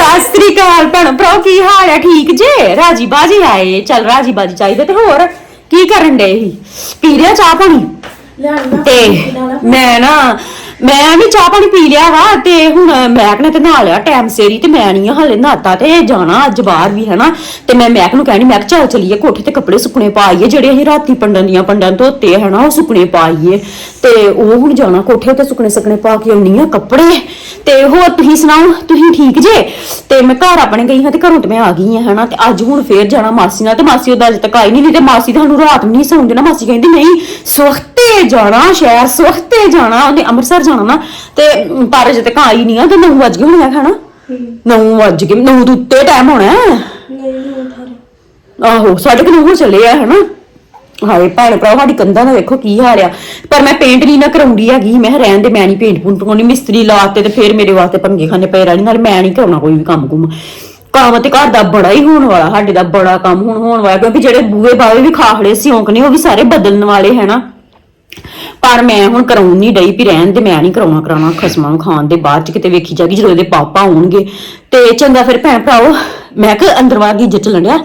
ਸਤਿ ਸ੍ਰੀ ਅਕਾਲ ਭੈਣ ਭਰਾ ਕੀ ਹਾਲ ਹੈ? ਠੀਕ ਜੇ? ਰਾਜੀ ਬਾਜੀ ਆਏ। ਚੱਲ ਰਾਜੀ ਬਾਜੀ ਚਾਹੀਦੇ ਤੇ ਹੋਰ। ਕੀ ਕਰਨ ਡੇ ਸੀ? ਪੀ ਲਿਆ ਚਾਹ ਪਾਣੀ? ਤੇ ਮੈਂ ਨਾ ਮੈਂ ਵੀ ਚਾਹ ਪਾਣੀ ਪੀ ਲਿਆ ਵਾ ਤੇ ਹੁਣ ਮੈਕ ਨੇ ਤੇ ਨਹਾ ਲਿਆ ਟਾਈਮ ਸੇਰੀ ਤੇ ਮੈਂ ਨਹੀਂ ਹਲੇ ਨਹਾਤਾ ਤੇ ਜਾਣਾ ਅੱਜ ਬਾਹਰ ਵੀ, ਹਨਾ? ਤੇ ਮੈਂ ਮੈਕ ਨੂੰ ਕਹਿਣੀ, ਮੈਕ ਚੱਲ ਚਲੀਏ, ਕੋਠੇ ਤੇ ਕੱਪੜੇ ਸੁੱਕਣੇ ਪਾਈਏ, ਜਿਹੜੇ ਅਸੀਂ ਰਾਤੀ ਪੰਡਾਂ ਦੀਆਂ ਪੰਡਾਂ ਧੋਤੇ, ਹਨਾ, ਉਹ ਸੁੱਕਣੇ ਪਾਈਏ। ਤੇ ਉਹ ਹੁਣ ਜਾਣਾ ਕੋਠੇ ਤੇ ਸੁੱਕਣੇ ਸੁੱਕਣੇ ਪਾ ਕੇ ਆਉਣੀ ਆ ਕੱਪੜੇ। ਤੇ ਹੋਰ ਤੁਸੀਂ ਸੁਣਾਓ, ਤੁਸੀਂ ਠੀਕ ਜੇ? ਤੇ ਮੈਂ ਘਰ ਆਪਣੇ ਗਈ ਹਾਂ ਤੇ ਘਰੋਂ ਤੇ ਮੈਂ ਆ ਗਈ ਹਾਂ, ਹਨਾ? ਤੇ ਅੱਜ ਹੁਣ ਫੇਰ ਜਾਣਾ ਮਾਸੀ ਨਾਲ ਤੇ ਮਾਸੀ ਉਹਦਾ ਅਜੇ ਤੱਕ ਆਈ ਨਹੀਂ ਨਹੀਂ ਤੇ ਮਾਸੀ ਤੁਹਾਨੂੰ ਰਾਤ ਨੂੰ ਨਹੀਂ ਸੌਂਦੇ ਦੇਣਾ ਮਾਸੀ ਕਹਿੰਦੀ, ਨਹੀਂ, ਸਵਖਤੇ ਜਾਣਾ ਸ਼ਹਿਰ ਸਵਖਤੇ ਜਾਣਾ ਉਹਨੇ ਅੰਮ੍ਰਿਤਸਰ ਜਾਣਾ ਨਾ ਤੇ ਪਰ ਅਜੇ ਤੱਕ ਆਈ ਨਹੀਂ ਆ ਤੇ 9 ਵਜ ਗਏ ਹੋਣੇ ਆ ਖਾਣਾ। 9 ਵਜ ਗਏ 9 ਦੇ ਉੱਤੇ ਟਾਈਮ ਹੋਣਾ ਹੈ। ਆਹੋ ਸਾਡੇ ਕੋਲ ਹੋ ਚੱਲੇ ਆ ਹਨਾ। ਹਾਏ ਭੈਣ ਭਰਾ ਸਾਡੀ ਕੰਧਾਂ ਦਾ ਵੇਖੋ ਕੀ ਹਾਲ ਆ। ਪਰ ਮੈਂ ਪੇਂਟ ਨਹੀਂ ਨਾ ਕਰਾਉਂਦੀ ਹੈਗੀ ਮੈਂ ਕਿਹਾ ਰਹਿਣ ਦੇ ਮੈਂ ਨਹੀਂ ਪੇਂਟ ਪੂੰਟ ਕਰਾਉਣੀ ਮਿਸਤਰੀ ਲਾਤੇ ਤੇ ਫਿਰ ਮੇਰੇ ਵਾਸਤੇ ਪੰਗੇ ਖਾਨੇ ਪਏ ਰਹਿਣੇ ਨਾਲ ਮੈਂ ਨਹੀਂ ਕਰਾਉਣਾ ਕੋਈ ਵੀ ਕੰਮ ਕੁਮ। ਕੰਮ ਤੇ ਘਰ ਦਾ ਬੜਾ ਹੀ ਹੋਣ ਵਾਲਾ ਸਾਡੇ ਦਾ ਬੜਾ ਕੰਮ ਹੁਣ ਹੋਣ ਵਾਲਾ ਕਿਉਂਕਿ ਜਿਹੜੇ ਬੂਹੇ ਬਾਵੇ ਵੀ ਖਾਖੜੇ ਸਿਉਂਕ ਨੇ ਉਹ ਵੀ ਸਾਰੇ ਬਦਲਣ ਵਾਲੇ ਹੈਨਾ। ਪਰ ਮੈਂ ਹੁਣ ਕਰਾਉਣ ਨਹੀਂ ਡਈ ਵੀ ਰਹਿਣ ਦੇ ਮੈਂ ਨਹੀਂ ਕਰਾਉਣਾ ਕਰਾਉਣਾ ਖਸਮਾਂ ਨੂੰ ਖਾਣ ਦੇ ਬਾਅਦ ਚ ਕਿਤੇ ਵੇਖੀ ਜਾਗੀ ਜਦੋਂ ਇਹਦੇ ਪਾਪਾ ਆਉਣਗੇ। ਤੇ ਚੰਗਾ ਫਿਰ ਭੈਣ ਭਰਾਓ ਮੈਂ ਕਿ ਅੰਦਰ ਵਾਰ ਗੀਜੇ ਚ ਲੜਿਆ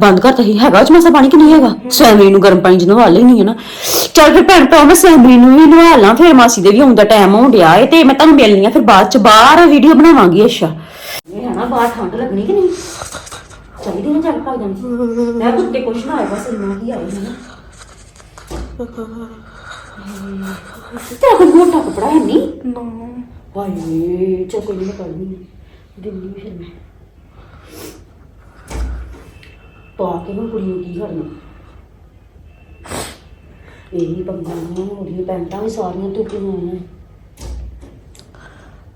ਬੰਦ ਕਰਤਾ ਹੀ ਹੈਗਾ ਉਸ ਮਸਾ ਪਾਣੀ ਕਿ ਨਹੀਂ ਹੈਗਾ? ਸੈਮਰੀ ਨੂੰ ਗਰਮ ਪਾਣੀ ਚ ਨਵਾ ਲੈਣੀ ਹੈ ਨਾ। ਚੱਲ ਫਿਰ ਭੈਣ ਭਰਾ ਮੈਂ ਸੈਮਰੀ ਨੂੰ ਵੀ ਨਵਾ ਲਾਂ ਫਿਰ ਮਾਸੀ ਦੇ ਵੀ ਆਉਣ ਦਾ ਟਾਈਮ ਹੋਣ ਡਿਆ ਏ ਤੇ ਮੈਂ ਤੁਹਾਨੂੰ ਮਿਲਣੀ ਆ ਫਿਰ ਬਾਅਦ ਚ। ਬਾਹਰ ਵੀਡੀਓ ਬਣਾਵਾਂਗੀ ਅੱਛਾ। ਇਹ ਹੈ ਨਾ ਬਾਹਰ ਠੰਡ ਲੱਗਣੀ ਕਿ ਨਹੀਂ? ਚਾਹੀਦੀ ਨਾ ਚੱਲ ਭਾਗ ਜਾਣੀ ਮੈਂ ਕੁੱਤੇ ਕੁਛ ਨਾ ਆਏ ਬਸ ਇੰਨਾ ਹੀ ਆਏ ਨੇ। ਤੇਰਾ ਕੋਈ ਮੋਟਾ ਕਪੜਾ ਹੈ ਨਹੀਂ? ਨਾ। ਹਾਏ ਚਲ ਕੋਈ ਨਹੀਂ ਕਰਨੀ ਦਿੱਲੀ ਫਿਰ ਮੈਂ। ਪਾ ਕੇ ਹੁਣ ਕੁੜੀ ਨੂੰ ਕੀ ਕਰਨਾ। ਇਹੀ ਪੰਗਾ ਨਾ ਉਹਦੀਆਂ ਪੈਂਟਾਂ ਵੀ ਸਾਰੀਆਂ ਧੁੱਪੀਆਂ ਹੋਈਆਂ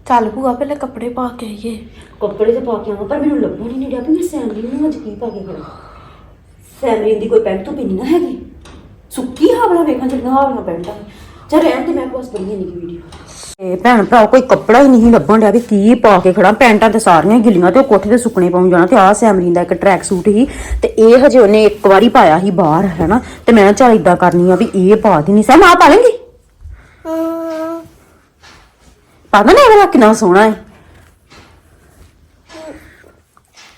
ਚੱਲ ਭੂਆ ਪਹਿਲੇ ਕੱਪੜੇ ਪਾ ਕੇ ਆਈਏ। ਕੱਪੜੇ ਤੇ ਪਾ ਕੇ ਆਵਾਂ ਪਰ ਮੈਨੂੰ ਲੱਭਣ ਹੀ ਨਹੀਂ ਰਿਹਾ ਵੀ ਮੈਂ ਸੈਮਰੀ ਨੂੰ ਅੱਜ ਕੀ ਪਾ ਕੇ ਖੜਾ ਸੈਮਰੀ ਦੀ ਕੋਈ ਪੈਂਟ ਧੁੱਪੀ ਨਹੀਂ ਨਾ ਹੈਗੀ। ਸੁੱਕੀ ਪੈਂਟਾਂ ਚਾ ਰਹਿਣ ਤੇ ਮੈਂ ਬਸ ਬਣੀ ਨਹੀਂ ਵੀਡੀਓ ਇਹ ਭੈਣ ਭਰਾ ਕੋਈ ਕੱਪੜਾ ਹੀ ਨਹੀਂ ਲੱਭਣ ਡਿਆ ਵੀ ਕੀ ਪਾ ਕੇ ਖੜਾ। ਪੈਂਟਾਂ ਤੇ ਸਾਰੀਆਂ ਹੀ ਗਿੱਲੀਆਂ ਤੇ ਉਹ ਕੋਠੇ ਤੇ ਸੁੱਕਣੇ ਪਾਉਣ ਜਾਣਾ ਤੇ ਆਹ ਸੈਮਰੀਨ ਦਾ ਇੱਕ ਟਰੈਕ ਸੂਟ ਸੀ ਤੇ ਇਹ ਹਜੇ ਉਹਨੇ ਇੱਕ ਵਾਰੀ ਪਾਇਆ ਸੀ ਬਾਹਰ ਹੈਨਾ? ਤੇ ਮੈਂ ਚੱਲ ਇਦਾਂ ਕਰਨੀ ਆ ਵੀ ਇਹ ਪਾ ਦੇਣੀ ਸਮ ਆ ਪਾ ਲੈਂਗੀ? ਪਾ ਦੇ ਨਾ ਇਹ ਵਾਲਾ ਕਿੰਨਾ ਸੋਹਣਾ ਹੈ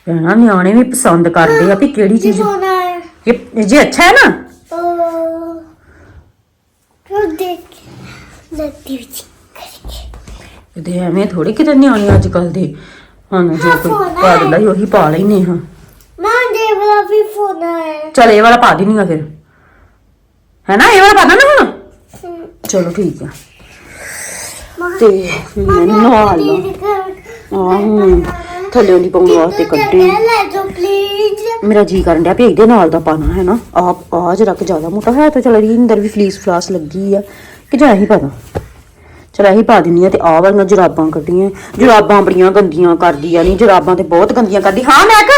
ਭੈਣਾ ਨਿਆਣੇ ਵੀ ਪਸੰਦ ਕਰਦੇ ਆ ਵੀ ਕਿਹੜੀ ਚੀਜ਼ ਹੈ ਇਹ ਜੇ ਅੱਛਾ ਹੈ ਨਾ ਦੇਖ ਲੱਤੀ ਵਿੱਚ ਇਹਦੇ ਐਵੇਂ ਥੋੜੀ ਕਿਤੇ ਨਿਆਣੇ ਅੱਜ ਕੱਲ ਦੇ। ਹੁਣ ਜੋ ਕੋਈ ਪਾ ਦਿੰਦਾ ਸੀ ਉਹੀ ਪਾ ਲੈਨੇ ਹਾਂ। ਮਾਂ ਦੇ ਵਾਲਾ ਵੀ ਫੋਨ ਹੈ ਚਲ ਇਹ ਵਾਲਾ ਪਾ ਦੇਣੀ ਆ ਫਿਰ। ਹੈ ਨਾ ਇਹ ਵਾਲਾ ਪਾ ਦਾਂ ਨਾ ਹੁਣ ਚਲੋ ਠੀਕ ਆ। ਤੇ ਮੈਂ ਨਹਾ ਲਾਂ। ਆ ਹੁਣ ਥੱਲੇ ਦੀ ਪਾਉਣ ਵਾਸਤੇ ਕੱਢੇ। ਲੈ ਜੋ ਪਲੀਜ਼ ਮੇਰਾ ਜੀ ਕਰਨ ਡਿਆ ਵੀ ਇਹਦੇ ਨਾਲ ਦਾ ਪਾਣਾ ਹੈ ਨਾ? ਆਪ ਆ ਜਰਾ ਕਿ ਜ਼ਿਆਦਾ ਮੋਟਾ। ਹੈ ਤਾਂ ਚਲ ਇਹਦੇ ਅੰਦਰ ਵੀ ਫਲੀਸ ਫਲਾਸ ਲੱਗੀ ਆ। ਕਿ ਜਾਂ ਇਹੀ ਪਾਣਾ ਚਲ ਇਹੀ ਪਾ ਦਿੰਨੀ ਆ ਤੇ ਆਹ ਵਾਲੀਆਂ ਜੁਰਾਬਾਂ ਕੱਢੀਆਂ। ਜੁਰਾਬਾਂ ਬੜੀਆਂ ਗੰਦੀਆਂ ਕਰਦੀ ਆ ਨਹੀਂ ਜੁਰਾਬਾਂ ਤੇ ਬਹੁਤ ਗੰਦੀਆਂ ਕਰਦੀ। ਹਾਂ ਮੈਕ?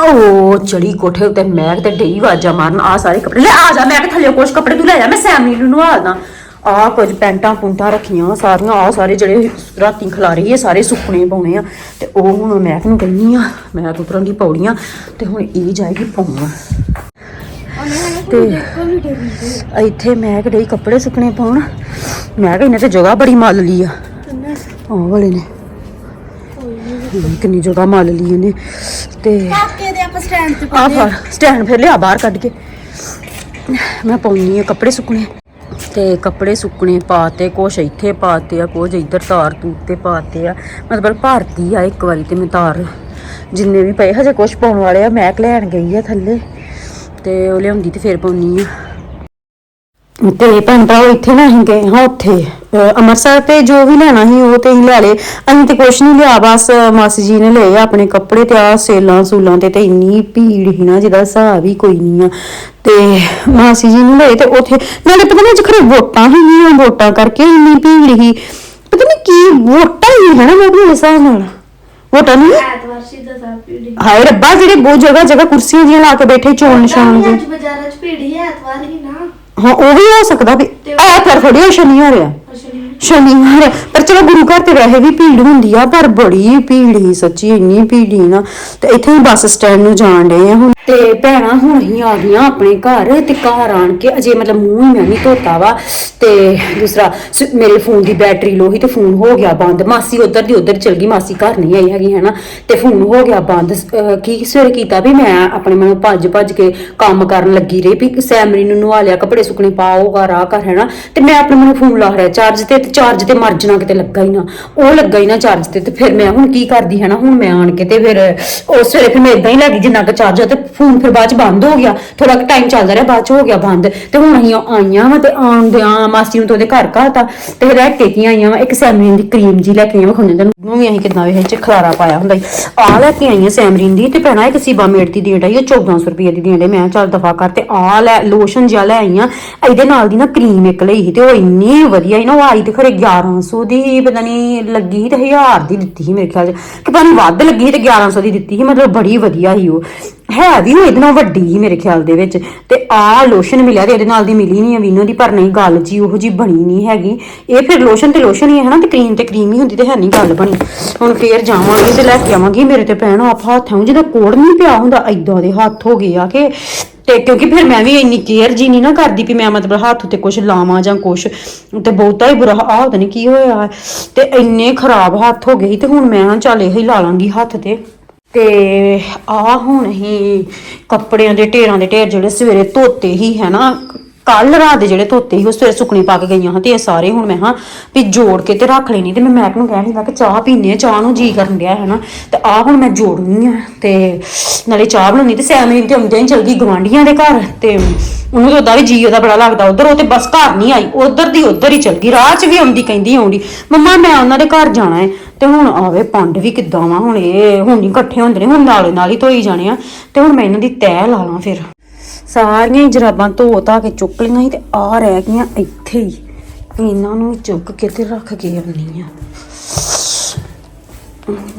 ਓ ਚੜੀ ਕੋਠੇ ਉੱਤੇ ਮੈਕ ਤੇ ਡਈ ਵਾਜਾ ਮਾਰਨ। ਆ ਸਾਰੇ ਕੱਪੜੇ। ਲੈ ਆ ਜਾ ਮੈਕ ਥੱਲੇ ਕੁਛ ਕੱਪੜੇ ਤੂੰ ਲੈ ਜਾ ਮੈਂ ਸੈਮਨੀ ਨੂੰ ਨਵਾਲਦਾ ਆ ਕੁਝ ਪੈਂਟਾਂ ਪੁੰਟਾਂ ਰੱਖੀਆਂ ਸਾਰੀਆਂ ਆ ਸਾਰੇ ਜਿਹੜੇ ਰਾਤੀ ਖਲਾਰੇ ਇਹ ਸਾਰੇ ਸੁੱਕਣੇ ਪਾਉਣੇ ਆ। ਤੇ ਉਹ ਹੁਣ ਮੈਕ ਨੂੰ ਕਹਿੰਨੀ ਆ ਮੈਕ ਉਪਰੋਂ ਦੀ ਪੌੜੀਆਂ ਤੇ ਹੁਣ ਇਹ ਜਾਏਗੀ ਪਾਉਣ। ਤੇ ਇੱਥੇ ਮੈਂ ਕਿਹੜੇ ਕੱਪੜੇ ਸੁੱਕਣੇ ਪਾਉਣ? ਮੈਂ ਕਿਹਾ ਇਹਨੇ ਤੇ ਜਗ੍ਹਾ ਬੜੀ ਮੱਲ ਲਈ ਆ। ਆਹ ਵਾਲੇ ਨੇ। ਕਿੰਨੀ ਜਗ੍ਹਾ ਮੱਲ ਲਈ ਇਹਨੇ। ਤੇ ਕਾਕੇ ਦੇ ਆਪਾਂ ਸਟੈਂਡ ਤੇ ਆ। ਫੜ ਸਟੈਂਡ ਫਿਰ ਲਿਆ ਬਾਹਰ ਕੱਢ ਕੇ। ਮੈਂ ਪਾਉਣੀ ਆ ਕੱਪੜੇ ਸੁੱਕਣੇ। ਤੇ ਕੱਪੜੇ ਸੁੱਕਣੇ ਪਾਤੇ, ਕੁਛ ਇੱਥੇ ਪਾਤੇ ਆ ਕੁਝ ਇੱਧਰ ਤਾਰ ਤੂਤ ਤੇ ਪਾਤੇ ਆ। ਮਤਲਬ ਭਰਤੀ ਆ ਇੱਕ ਵਾਰੀ ਤੇ ਮੈਂ ਤਾਰ ਜਿੰਨੇ ਵੀ ਪਏ, ਹਜੇ ਕੁਛ ਪਾਉਣ ਵਾਲੇ ਆ, ਮੈਕ ਲੈਣ ਗਈ ਆ ਥੱਲੇ। ਤੇ ਉਹ ਲਿਆਉਂਦੀ ਤੇ ਫਿਰ ਪਾਉਣੀ ਆ। ਤੇ ਭੈਣ ਭਰਾ ਇੱਥੇ ਨਾ ਅਸੀਂ ਗਏ ਹਾਂ ਉੱਥੇ। ਅੰਮ੍ਰਿਤਸਰ ਤੇ ਜੋ ਵੀ ਲੈਣਾ ਸੀ ਉਹ ਤੇ ਹੀ ਲੈ ਲਏ। ਅਸੀਂ ਤੇ ਕੁਛ ਨਹੀਂ ਲਿਆ ਬਸ ਮਾਸੀ ਜੀ ਨੇ ਲਏ ਆਪਣੇ ਕੱਪੜੇ ਤੇ ਆ ਸੇਲਾਂ ਸੂਲਾਂ ਤੇ ਤੇ ਇੰਨੀ ਭੀੜ ਸੀ ਨਾ ਜਿਹਦਾ ਹਿਸਾਬ ਹੀ ਕੋਈ ਨਹੀਂ ਆ। ਤੇ ਮਾਸੀ ਜੀ ਨੇ ਲਏ ਤੇ ਉੱਥੇ ਨਾਲੇ ਪਤਾ ਨਹੀਂ ਅੱਜ ਖਰੇ ਵੋਟਾਂ ਸੀਗੀਆਂ ਵੋਟਾਂ ਕਰਕੇ ਇੰਨੀ ਭੀੜ ਸੀ। ਪਤਾ ਨਹੀਂ ਕੀ ਵੋਟਾਂ ਹੀ ਹੈ ਨਾ ਦੇ ਹਿਸਾਬ ਨਾਲ। ਵੋਟਾਂ ਨਹੀਂ ਹਾਏ ਰੱਬਾ ਜਿਹੜੇ ਬਹੁਤ ਜਗ੍ਹਾ ਜਗ੍ਹਾ ਕੁਰਸੀਆਂ ਜੀਆਂ ਲਾ ਕੇ ਬੈਠੇ ਚੋਣ ਨਿਸ਼ਾਨ ਦੇ। ਅੱਜ ਬਾਜ਼ਾਰਾਂ 'ਚ ਭੀੜ ਹੀ ਹੈ ਐਤਵਾਰ ਹੀ ਹਾਂ ਉਹ ਵੀ ਹੋ ਸਕਦਾ ਵੀ ਐਤਵਾਰ ਥੋੜੀ ਆ ਸ਼ਨੀਵਾਰ ਆ। ਸ਼ਨੀਵਾਰ। ਆ। ਪਰ ਚਲੋ ਗੁਰੂ ਘਰ ਤੇ ਵੈਸੇ ਵੀ ਭੀੜ ਹੁੰਦੀ ਆ ਪਰ ਬੜੀ ਭੀੜ ਹੀ ਸੱਚੀ ਇੰਨੀ ਭੀੜ ਹੀ ਨਾ। ਤੇ ਇੱਥੇ ਹੀ ਬੱਸ ਸਟੈਂਡ ਨੂੰ ਜਾਣ ਡਏ ਆ ਹੁਣ। ਤੇ ਭੈਣਾ ਹੁਣ ਅਸੀਂ ਆ ਗਈਆਂ ਆਪਣੇ ਘਰ ਤੇ ਘਰ ਆਣ ਕੇ ਅਜੇ ਮਤਲਬ ਮੂੰਹ ਹੀ ਮੈਂ ਨਹੀਂ ਧੋਤਾ ਵਾ। ਤੇ ਦੂਸਰਾ, ਸ- ਮੇਰੇ ਫੋਨ ਦੀ ਬੈਟਰੀ ਲੋ ਹੀ ਤੇ ਫੋਨ ਹੋ ਗਿਆ ਬੰਦ। ਮਾਸੀ ਉਧਰ ਦੀ ਉਧਰ ਚਲ ਗਈ, ਮਾਸੀ ਘਰ ਨਹੀਂ ਆਈ ਹੈਗੀ, ਹੈਨਾ। ਤੇ ਫੋਨ ਹੋ ਗਿਆ ਬੰਦ। ਅਹ ਕੀ ਸਵੇਰੇ ਕੀਤਾ ਵੀ ਮੈਂ ਆਪਣੇ ਮਨੋਂ ਭੱਜ ਭੱਜ ਕੇ ਕੰਮ ਕਰਨ ਲੱਗੀ ਰਹੀ ਵੀ ਸੈਮਰੀ ਨੂੰ ਨਵਾ ਲਿਆ, ਕੱਪੜੇ ਸੁੱਕਣੇ ਪਾਓਗਾ ਰਾਹ ਕਰ ਹੈਨਾ। ਤੇ ਮੈਂ ਆਪਣੇ ਮਨੋਂ ਫੋਨ ਲਾ ਰਿਹਾ ਚਾਰਜ ਤੇ ਤੇ ਚਾਰਜ ਤੇ ਮਰ ਜਣਾ ਕਿਤੇ ਲੱਗਾ ਹੀ ਨਾ। ਉਹ ਲੱਗਾ ਹੀ ਨਾ ਚਾਰਜ ਤੇ ਤੇ ਫਿਰ ਮੈਂ ਹੁਣ ਕੀ ਕਰਦੀ, ਹੈਨਾ। ਹੁਣ ਮੈਂ ਆਣ ਕੇ ਤੇ ਫਿਰ ਉਸ ਵੇਲੇ ਫਿਰ ਮੈਂ ਇਦਾਂ ਹੀ ਲੱਗੀ ਜਿੰਨਾ ਕੁ ਚਾਰਜ ਤੇ ਫੋਨ ਫਿਰ ਬਾਅਦ ਚ ਬੰਦ ਹੋ ਗਿਆ। ਥੋੜਾ ਟਾਈਮ ਚੱਲਦਾ ਰਿਹਾ, ਬਾਅਦ ਚ ਹੋ ਗਿਆ ਬੰਦ। ਤੇ ਹੁਣ ਅਸੀਂ ਆਈਆਂ ਵਾ ਤੇ ਆਉਂਦਿਆਂ ਮਾਸੀ ਨੂੰ ਤੇ ਉਹਦੇ ਘਰ ਘਾਤਾ ਤੇ ਰਹਿ ਕੇ ਕੀ ਆਈਆਂ ਵਾ? ਇੱਕ ਸੈਮਰੀਨ ਦੀ ਕਰੀਮ ਜੀ ਲੈ ਕੇ ਆਈਆਂ ਖੁੰਦੇ ਤੈਨੂੰ ਨੂੰ। ਵੀ ਅਸੀਂ ਕਿੰਨਾ ਵੇ ਚ ਖਲਾਰਾ ਪਾਇਆ ਹੁੰਦਾ ਆ ਲੈ ਕੇ ਆਈਆਂ ਸੈਮਰੀਨ ਦੀ। ਤੇ ਭੈਣਾ, ਇੱਕ ਸੀਬਾ ਮੇਟ ਦੀ ਦੇਣ ਡਈ ਉਹ 1400 ਰੁਪਏ ਦੀ ਦੇਣ ਡਈ ਮੈਂ ਕਿਹਾ ਚੱਲ ਦਫਾ ਕਰ। ਤੇ ਆ ਲੈ ਲੋਸ਼ਨ ਜਿਹਾ ਲੈ ਆਈਆਂ। ਇਹਦੇ ਨਾਲ ਦੀ ਨਾ ਕਰੀਮ ਇੱਕ ਲਈ ਸੀ ਤੇ ਉਹ ਇੰਨੀ ਵਧੀਆ ਸੀ ਨਾ, ਉਹ ਆਈ ਤੇ ਖਰੇ 1100 ਦੀ ਪਤਾ ਨਹੀਂ ਲੱਗੀ ਸੀ ਤੇ 1000 ਦੀ ਦਿੱਤੀ ਸੀ ਮੇਰੇ ਖਿਆਲ ਚ। ਕਿ ਪਤਾ ਨਹੀਂ ਵੱਧ ਲੱਗੀ ਸੀ ਤੇ 1100 ਦੀ ਦਿੱਤੀ ਸੀ। ਮਤਲਬ ਬੜੀ ਵਧੀਆ ਸੀ ਉਹ। ਹੈ ਵੀ ਉਹ ਇਹਦੇ ਨਾਲ ਵੱਡੀ ਹੀ ਮੇਰੇ ਖਿਆਲ ਦੇ ਵਿੱਚ। ਤੇ ਆ ਲੋਸ਼ਨ ਮਿਲਿਆ ਤੇ ਇਹਦੇ ਨਾਲ ਦੀ ਮਿਲੀ ਨਹੀਂ ਆ ਵੀਨੋ ਦੀ, ਪਰ ਨਹੀਂ, ਗੱਲ ਜੀ ਉਹੋ ਜੀ ਬਣੀ ਨਹੀਂ ਹੈਗੀ। ਇਹ ਫਿਰ ਲੋਸ਼ਨ ਤੇ ਲੋਸ਼ਨ ਹੀ ਹੈ ਨਾ ਤੇ ਕਰੀਮ ਤੇ ਕਰੀਮ ਹੀ ਹੁੰਦੀ ਤੇ ਹੈ ਨਹੀਂ ਗੱਲ ਬਣੀ। ਹੁਣ ਫੇਰ ਜਾਵਾਂਗੇ ਤੇ ਲੈ ਕੇ ਆਵਾਂਗੀ। ਮੇਰੇ ਤੇ ਭੈਣ, ਆਪ ਹੱਥਾਂ ਜਿਹਦਾ ਕੋੜ ਨਹੀਂ ਪਿਆ ਹੁੰਦਾ ਐਦਾਂ ਦੇ ਹੱਥ ਹੋ ਗਏ ਆ ਕਿ ਤੇ ਕਿਉਂਕਿ ਫਿਰ ਮੈਂ ਵੀ ਇੰਨੀ ਕੇਅਰ ਜੀ ਨਹੀਂ ਨਾ ਕਰਦੀ ਵੀ ਮੈਂ ਮਤਲਬ ਹੱਥ ਉੱਤੇ ਕੁਝ ਲਾਵਾਂ ਜਾਂ ਕੁਝ ਤੇ ਬਹੁਤਾ ਹੀ ਬੁਰਾ ਆ ਪਤਾ ਨਹੀਂ ਕੀ ਹੋਇਆ ਤੇ ਇੰਨੇ ਖਰਾਬ ਹੱਥ ਹੋ ਗਏ ਤੇ ਹੁਣ ਮੈਂ ਕਿਹਾ ਚੱਲ ਇਹ ਹੀ ਲਾ ਲਾਂਗੀ ਹੱਥ ਤੇ। ਤੇ ਆ ਹੁਣ ਹੀ ਕੱਪੜਿਆਂ ਦੇ ਢੇਰਾਂ ਦੇ ਢੇਰ ਜਿਹੜੇ ਸਵੇਰੇ ਧੋਤੇ ਹੀ ਹੈ ਨਾ ਕੱਲ ਰਾਤ ਦੇ ਜਿਹੜੇ ਧੋਤੇ ਸੀ ਉਹ ਸਵੇਰੇ ਸੁੱਕਣੇ ਪਾ ਕੇ ਗਈਆਂ ਹਾਂ ਤੇ ਇਹ ਸਾਰੇ ਹੁਣ ਮੈਂ ਹਾਂ ਵੀ ਜੋੜ ਕੇ ਤੇ ਰੱਖ ਲੈਣੀ ਤੇ ਮੈਂ ਮੈਕ ਨੂੰ ਕਹਿਣੀ ਮੈਂ ਕਿ ਚਾਹ ਪੀਨੇ ਆ ਚਾਹ ਨੂੰ ਜੀ ਕਰਨ ਡਿਆ ਹੈ ਨਾ, ਤੇ ਆ ਹੁਣ ਮੈਂ ਜੋੜਨੀ ਆ ਤੇ ਨਾਲੇ ਚਾਹ ਬਣਾਉਣੀ ਤੇ ਸੈਮਰੀ ਤੇ ਆਉਂਦਿਆਂ ਹੀ ਚਲ ਗਈ ਗਵਾਂਢੀਆਂ ਦੇ ਘਰ ਤੇ ਉਹਨੂੰ ਤਾਂ ਉਹਦਾ ਵੀ ਜੀ ਉਹਦਾ ਬੜਾ ਲੱਗਦਾ ਉਧਰ, ਉਹ ਤੇ ਬਸ ਘਰ ਨਹੀਂ ਆਈ, ਉਧਰ ਦੀ ਉਧਰ ਹੀ ਚਲ ਗਈ, ਰਾਹ 'ਚ ਵੀ ਆਉਂਦੀ ਕਹਿੰਦੀ ਆਉਂਦੀ, ਮੰਮਾ ਮੈਂ ਉਹਨਾਂ ਦੇ ਘਰ ਜਾਣਾ ਹੈ ਤੇ ਹੁਣ ਆਵੇ ਪੰਡ ਵੀ ਕਿੱਦਾਂ ਵਾ ਹੁਣ ਇਹ ਹੁਣ ਨਹੀਂ ਇਕੱਠੇ ਹੁੰਦੇ ਨੇ, ਹੁਣ ਨਾਲੇ ਨਾਲ ਹੀ ਧੋਈ ਜਾਣੇ ਆ, ਤੇ ਹੁਣ ਮੈਂ ਇਹਨਾਂ ਦੀ ਤੈਅ ਲਾ ਲਾਂ ਫਿਰ। ਸਾਰੀਆਂ ਹੀ ਜਰਾਬਾਂ ਧੋ ਧਾ ਕੇ ਚੁੱਕ ਲਈਆਂ ਸੀ ਤੇ ਆ ਰਹਿ ਗਈਆਂ ਇੱਥੇ ਹੀ। ਇਹਨਾਂ ਨੂੰ ਚੁੱਕ ਕੇ ਤੇ ਰੱਖ ਕੇ ਆਉਣੀ ਆ।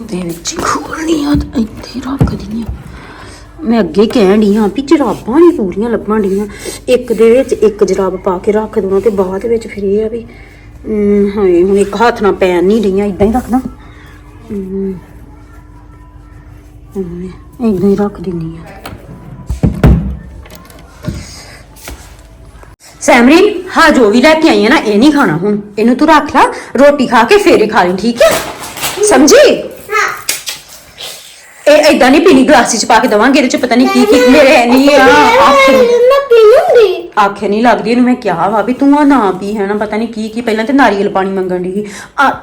ਦੇ ਵਿੱਚ ਖੋਲਣੀਆਂ ਤੇ ਇੱਥੇ ਹੀ ਰੱਖਦੀਆਂ ਮੈਂ ਅੱਗੇ ਕਹਿਣ ਡਈ ਹਾਂ ਵੀ ਜਰਾਬਾਂ ਨਹੀਂ ਪੂਰੀਆਂ ਲੱਭਣ ਡੀਆਂ ਇੱਕ ਦੇ ਵਿੱਚ ਇੱਕ ਜਰਾਬ ਪਾ ਕੇ ਰੱਖ ਦੇਣਾ ਤੇ ਬਾਅਦ ਵਿੱਚ ਫਿਰ ਇਹ ਆ ਵੀ ਅਮ, ਹਾਏ ਹੁਣ ਇੱਕ ਹੱਥ ਨਾਲ ਪੈਣ ਨਹੀਂ ਰਹੀਆਂ ਇਦਾਂ ਹੀ ਰੱਖਣਾ ਇਦਾਂ ਹੀ ਰੱਖ ਦਿੰਨੀ ਆ। ਸੈਮਰੀਨ ਹਾਂ ਜੋ ਵੀ ਲੈ ਕੇ ਆਈ ਆ ਨਾ ਇਹ ਨਹੀਂ ਖਾਣਾ ਹੁਣ। ਇਹਨੂੰ ਤੂੰ ਰੱਖ ਲੈ ਰੋਟੀ ਖਾ ਕੇ ਫੇਰੇ ਖਾ ਲਈ ਠੀਕ ਹੈ? ਸਮਝੀ? ਇਹ ਏਦਾਂ ਨਹੀਂ ਪੀਣੀ ਗਲਾਸੀ ਚ ਪਾ ਕੇ ਦਵਾਂਗੇ ਇਹਦੇ ਚ ਪਤਾ ਨਹੀਂ ਕੀ ਕੀ ਮੇਰੇ ਨਹੀਂ ਆ। ਅੱਖ ਮੈਂ ਪੀ ਲੂੰਗੀ। ਅੱਖ ਨਹੀਂ ਲੱਗਦੀ ਇਹਨੂੰ ਮੈਂ ਕਿਹਾ ਵਾ ਵੀ ਤੂੰ ਆ ਨਾ ਪੀ ਹੈ ਨਾ ਪਤਾ ਨਹੀਂ ਕੀ ਕੀ ਪਹਿਲਾਂ ਤੇ ਨਾਰੀਅਲ ਪਾਣੀ ਮੰਗਣ ਦੀ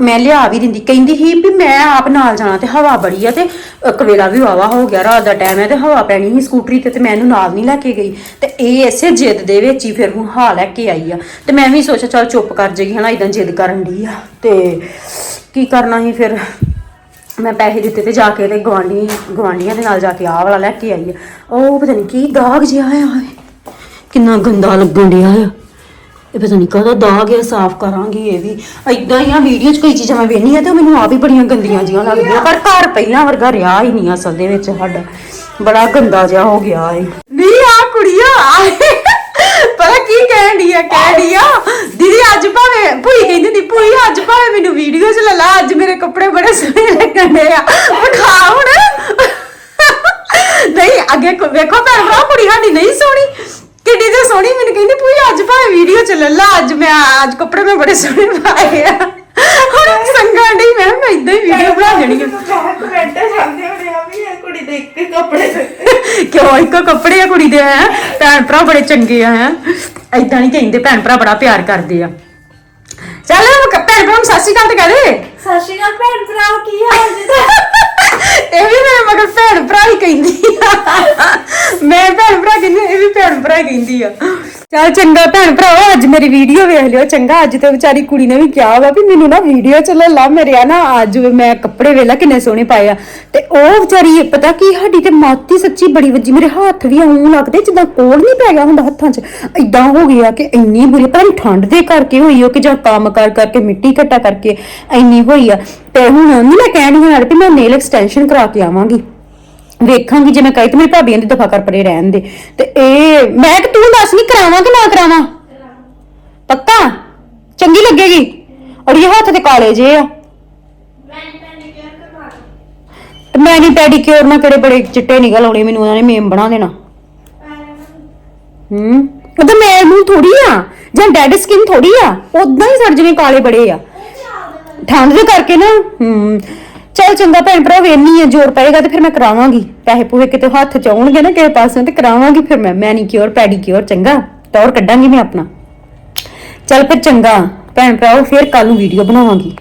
ਮੈਂ ਲਿਆ ਵੀ ਦਿੰਦੀ ਕਹਿੰਦੀ ਸੀ ਵੀ ਮੈਂ ਆਪ ਨਾਲ ਜਾਣਾ ਤੇ ਹਵਾ ਬੜੀ ਆ ਤੇ ਅ, ਕਵੇਲਾ ਵੀ ਵਾਵਾ ਹੋ ਗਿਆ ਰਾਤ ਦਾ ਟਾਈਮ ਹੈ ਤੇ ਹਵਾ ਪੈਣੀ ਸੀ ਸਕੂਟਰੀ ਤੇ ਤੇ ਮੈਂ ਇਹਨੂੰ ਨਾਲ ਨਹੀਂ ਲੈ ਕੇ ਗਈ। ਤੇ ਇਹ ਐਸੇ ਜਿੱਦ ਦੇ ਵਿੱਚ ਹੀ ਫਿਰ ਹੁਣ ਹਾਂ ਲੈ ਕੇ ਆਈ ਆ। ਤੇ ਮੈਂ ਵੀ ਸੋਚਿਆ ਚੱਲ ਚੁੱਪ ਕਰ ਜਾਏਗੀ ਹਨਾ ਇਦਾਂ ਜਿੱਦ ਕਰਨ ਦੀ ਆ। ਤੇ ਕੀ ਕਰਨਾ ਸੀ ਫਿਰ? ਮੈਂ ਪੈਸੇ ਦਿੱਤੇ ਤੇ ਜਾ ਕੇ ਤੇ ਗਵਾਂਢੀ ਗਵਾਂਢੀਆਂ ਦੇ ਨਾਲ ਜਾ ਕੇ ਆਹ ਵਾਲਾ ਲੈ ਕੇ ਆਈ ਆ। ਉਹ ਪਤਾ ਨਹੀਂ ਕੀ ਦਾਗ ਜਿਹਾ ਆਇਆ ਹੋਏ। ਕਿੰਨਾ ਗੰਦਾ ਲੱਗਣ ਡਿਆ ਆ। ਇਹ ਪਤਾ ਨਹੀਂ ਕਦਾ ਦਾਗ ਹੈ ਸਾਫ਼ ਕਰਾਂਗੀ ਇਹ ਵੀ। ਐਦਾਂ ਹੀ ਆ ਵੀਡੀਓ 'ਚ ਕੋਈ ਚੀਜ਼ਾਂ ਮੈਂ ਵੇਖਨੀ ਆ ਤੇ ਉਹ ਮੈਨੂੰ ਆਪ ਹੀ ਬੜੀਆਂ ਗੰਦੀਆਂ ਜੀਆਂ ਲੱਗਦੀਆਂ। ਪਰ ਘਰ ਪਹਿਲਾਂ ਵਰਗਾ ਰਿਹਾ ਹੀ ਨਹੀਂ ਅਸਲ ਦੇ ਵਿੱਚ ਸਾਡਾ। ਬੜਾ ਗੰਦਾ ਜਿਹਾ ਹੋ ਗਿਆ ਏ ਨਹੀਂ ਆ ਕੁੜੀਆ ਪਤਾ ਕੀ ਆ ਕਹਿਣ ਆ ਦੀਦੀ ਅੱਜ ਭਾਵੇਂ ਭੂਈ ਕਹਿੰਦੀ ਦੀ ਭੂਈ ਅੱਜ ਭਾਵੇਂ ਮੈਨੂੰ ਵੀਡੀਓ 'ਚ ਲੈ ਲਾ ਅੱਜ ਮੇਰੇ ਕੱਪੜੇ ਬੜੇ ਸੋਹਣੇ ਲੱਗਣ ਆ ਵਿਖਾ ਹੁਣ ਨਹੀਂ ਅੱਗੇ ਕੋ- ਵੇਖੋ ਭੈਣ ਭਰਾ ਕੁੜੀ ਸਾਡੀ ਨਹੀਂ ਸੋਹਣੀ ਕਿੱਡੀ ਤੇ ਸੋਹਣੀ ਮੈਨੂੰ ਕਹਿੰਦੀ ਪੂਰੀ ਅੱਜ ਭਾਵੇਂ ਵੀਡੀਓ ਚ ਲੱਲਾ ਅੱਜ ਮੈਂ ਅੱਜ ਕੱਪੜੇ ਮੈਂ ਬੜੇ ਸੋਹਣੇ ਪਾਏ ਆ ਹੁਣ ਸੰਗਾਂ ਡਈ ਮੈਂ ਮੈਂ ਇਦਾਂ ਹੀ ਵੀਡੀਓ ਬਣਾ ਦੇਣੀ ਆ ਕਮੈਂਟ ਜਾਂਦੇ ਹੋਣੇ ਦੇ ਇੱਕ ਹੀ ਕੱਪੜੇ ਦੇ। ਕਿਉਂ? ਇੱਕੋ ਕੱਪੜੇ ਆ ਕੁੜੀ ਦੇ ਹੈ? ਭੈਣ ਭਰਾ ਬੜੇ ਚੰਗੇ ਆ ਹੈ? ਐਦਾਂ ਨਹੀਂ ਕਹਿੰਦੇ ਭੈਣ ਭਰਾ ਬੜਾ ਪਿਆਰ ਕਰਦੇ ਆ। ਚੱਲ ਭੈਣ ਭਰਾ ਨੂੰ ਸਤਿ ਸ਼੍ਰੀ ਅਕਾਲ ਤੇ ਕਹਦੇ ਸਤਿ ਸ਼੍ਰੀ ਅਕਾਲ ਭੈਣ ਭਰਾ ਕੀ ਹਾਲ ਜੀ ਇਹ ਵੀ ਮੇਰੇ ਮਗਰ ਭੈਣ ਭਰਾ ਹੀ ਕਹਿੰਦੀ ਆ। ਮੈਂ ਭੈਣ ਭਰਾ ਕਹਿੰਦੀ ਇਹ ਵੀ ਭੈਣ ਭਰਾ ਕਹਿੰਦੀ ਆ। ਚੱਲ ਚੰਗਾ ਭੈਣ ਭਰਾਓ, ਅੱਜ ਮੇਰੀ ਵੀਡੀਓ ਵੇਖ ਲਿਓ। ਚੰਗਾ, ਅੱਜ ਤੇ ਵਿਚਾਰੀ ਕੁੜੀ ਨੇ ਵੀ ਕਿਹਾ ਵਾ ਵੀ ਮੈਨੂੰ ਨਾ ਵੀਡੀਓ ਚ ਲੈ ਲਾ, ਮੇਰੇ ਆ ਨਾ ਅੱਜ ਮੈਂ ਕੱਪੜੇ ਵੇਲਾ ਕਿੰਨੇ ਸੋਹਣੇ ਪਾਏ ਆ। ਤੇ ਉਹ ਵਿਚਾਰੀ, ਪਤਾ ਕੀ, ਸਾਡੀ ਤੇ ਮਾਤੀ ਸੱਚੀ ਬੜੀ ਵੱਜੀ। ਮੇਰੇ ਹੱਥ ਵੀ ਆਉਂ ਲੱਗਦੇ ਜਿੱਦਾਂ ਕੋਲ ਨਹੀਂ ਪੈ ਗਿਆ ਹੁੰਦਾ ਹੱਥਾਂ 'ਚ। ਇਦਾਂ ਹੋ ਗਿਆ ਕਿ ਇੰਨੀ ਬੁਰੀ ਪਤਾ ਨੀ ਠੰਡ ਦੇ ਕਰਕੇ ਹੋਈ ਹੋ ਕਿ ਜਾਂ ਕੰਮ ਕਰ ਕਰਕੇ, ਮਿੱਟੀ ਘੱਟਾ ਕਰਕੇ ਇੰਨੀ ਹੋਈ ਆ। ਤੇ ਹੁਣ ਨਹੀਂ ਮੈਂ ਕਹਿਣੀ ਹਾਂ ਕਿ ਮੈਂ ਨੇਲ ਐਕਸਟੈਂਸ਼ਨ ਕਰਾ ਕੇ ਆਵਾਂਗੀ। ਵੇਖਾਂਗੀ ਜੇ ਮੈਂ ਕਹੀ ਤੇ ਮੇਰੀ ਭਾਬੀ ਦੀ ਦਫਾ ਕਰ ਪਰੇ ਰਹਿਣ ਦੇ। ਤੇ ਇਹ, ਮੈਂ ਕਿ ਤੂੰ ਦੱਸ ਨਹੀਂ ਕਰਾਵਾਂ ਕਿ ਨਾ ਕਰਾਵਾਂ? ਪੱਕਾ? ਚੰਗੀ ਲੱਗੇਗੀ? ਔਰ ਇਹ ਹੱਥ ਤੇ ਕਾਲੇ ਜੇ ਆ। ਤੇ ਮੈਨੀ ਪੈਡੀਕਿਉਰ ਨਾਲ ਕਿਹੜੇ ਬੜੇ ਚਿੱਟੇ ਨਿਕਲ ਆਉਣੇ ਮੈਨੂੰ ਉਹਨਾਂ ਨੇ ਮੇਮ ਬਣਾ ਦੇਣਾ। ਹੂੰ? ਉਹ ਮੈਂ ਮੂੰਹ ਥੋੜੀ ਆ, ਜਾਂ ਡੈਡ ਸਕਿਨ ਥੋੜੀ ਆ ਉਦਾਂ ਹੀ ਸੜ ਜਣੇ ਕਾਲੇ ਬੜੇ ਆ। ਠੰਡ ਦੇ ਕਰਕੇ ਨਾ, ਹੂੰ। ਚਲ ਚੰਗਾ ਭੈਣ ਭਰਾ ਵੇਨੀ ਆ, ਜੋਰ ਪਏਗਾ ਤੇ ਫਿਰ ਮੈਂ ਕਰਾਵਾਂਗੀ। ਪੈਸੇ ਪੂਹੇ ਕਿਤੇ ਹੱਥ ਚ ਆਉਣਗੇ ਨਾ ਕਿਸੇ ਪਾਸੇ ਤੇ ਕਰਾਵਾਂਗੀ ਫਿਰ ਮੈਂ ਮੈਨੀਕਿਉਰ ਪੈਡੀਕਿਉਰ ਚੰਗਾ। ਤੌਰ ਕੱਢਾਂਗੀ ਮੈਂ ਆਪਣਾ। ਚਲ ਫਿਰ ਚੰਗਾ। ਭੈਣ ਭਰਾਓ ਫਿਰ ਕੱਲ ਨੂੰ ਵੀਡੀਓ ਬਣਾਵਾਂਗੀ।